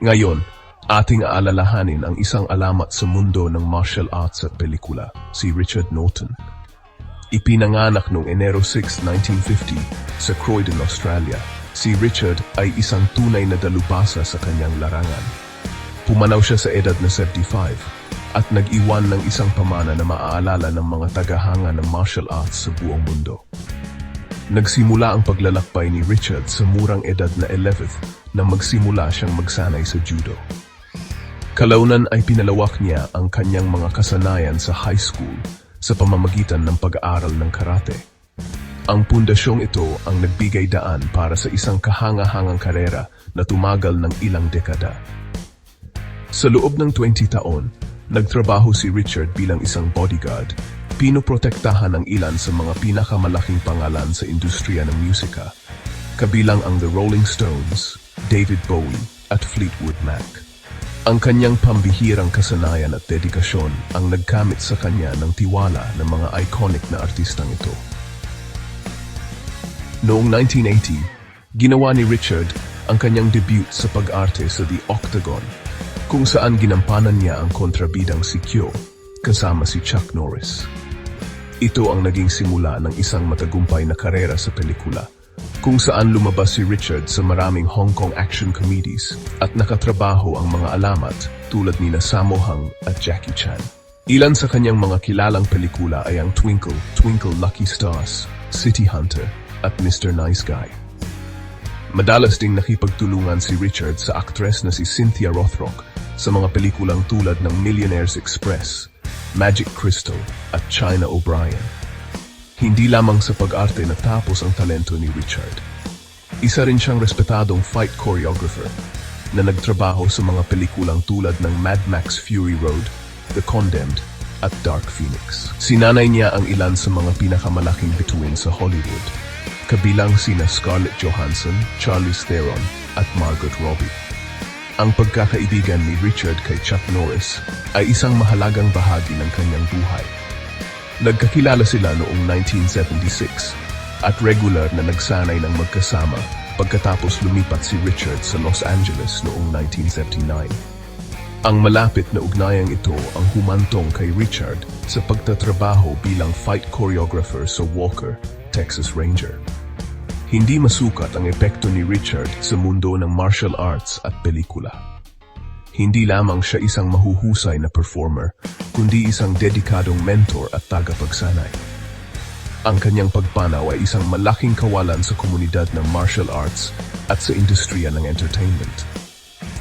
Ngayon, ating aalalahanin ang isang alamat sa mundo ng martial arts at pelikula, si Richard Norton. Ipinanganak noong Enero 6, 1950 sa Croydon, Australia. Si Richard ay isang tunay na dalubasa sa kanyang larangan. Pumanaw siya sa edad na 75 at nag-iwan ng isang pamana na maaalala ng mga tagahanga ng martial arts sa buong mundo. Nagsimula ang paglalakbay ni Richard sa murang edad na 11 nang magsimula siyang magsanay sa judo. Kalaunan ay pinalawak niya ang kanyang mga kasanayan sa high school sa pamamagitan ng pag-aaral ng karate. Ang pundasyong ito ang nagbigay daan para sa isang kahanga-hangang karera na tumagal ng ilang dekada. Sa loob ng 20 taon, nagtrabaho si Richard bilang isang bodyguard. Pinoprotektahan ang ilan sa mga pinakamalaking pangalan sa industriya ng musika, kabilang ang The Rolling Stones, David Bowie at Fleetwood Mac. Ang kanyang pambihirang kasanayan at dedikasyon ang nagkamit sa kanya ng tiwala ng mga iconic na artistang ito. Noong 1980, ginawa ni Richard ang kanyang debut sa pag-arte sa The Octagon, kung saan ginampanan niya ang kontrabidang si Kyo kasama si Chuck Norris. Ito ang naging simula ng isang matagumpay na karera sa pelikula, kung saan lumabas si Richard sa maraming Hong Kong action comedies at nakatrabaho ang mga alamat tulad ni na Sammo Hung at Jackie Chan. Ilan sa kanyang mga kilalang pelikula ay ang Twinkle, Twinkle Lucky Stars, City Hunter at Mr. Nice Guy. Madalas ding nakipagtulungan si Richard sa aktres na si Cynthia Rothrock sa mga pelikulang tulad ng Millionaire's Express, Magic Crystal at China O'Brien. Hindi lamang sa pag-arte natapos ang talento ni Richard. Isa rin siyang respetadong fight choreographer na nagtrabaho sa mga pelikulang tulad ng Mad Max Fury Road, The Condemned at Dark Phoenix. Sinanay niya ang ilan sa mga pinakamalaking bituin sa Hollywood, kabilang sina Scarlett Johansson, Charlize Theron at Margot Robbie. Ang pagkakaibigan ni Richard kay Chuck Norris ay isang mahalagang bahagi ng kanyang buhay. Nagkakilala sila noong 1976 at regular na nagsanay ng magkasama pagkatapos lumipat si Richard sa Los Angeles noong 1979. Ang malapit na ugnayang ito ang humantong kay Richard sa pagtatrabaho bilang fight choreographer sa Walker, Texas Ranger. Hindi masukat ang epekto ni Richard sa mundo ng martial arts at pelikula. Hindi lamang siya isang mahuhusay na performer, kundi isang dedikadong mentor at tagapagsanay. Ang kanyang pagpanaw ay isang malaking kawalan sa komunidad ng martial arts at sa industriya ng entertainment.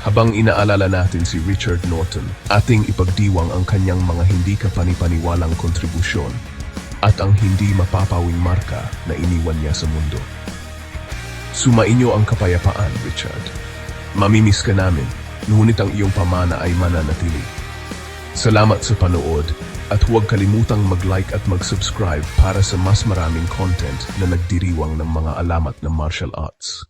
Habang inaalala natin si Richard Norton, ating ipagdiwang ang kanyang mga hindi kapanipaniwalang kontribusyon at ang hindi mapapawing marka na iniwan niya sa mundo. Sumainyo ang kapayapaan, Richard. Mamimiss ka namin, ngunit ang iyong pamana ay mananatili. Salamat sa panood at huwag kalimutang mag-like at mag-subscribe para sa mas maraming content na nagdiriwang ng mga alamat ng martial arts.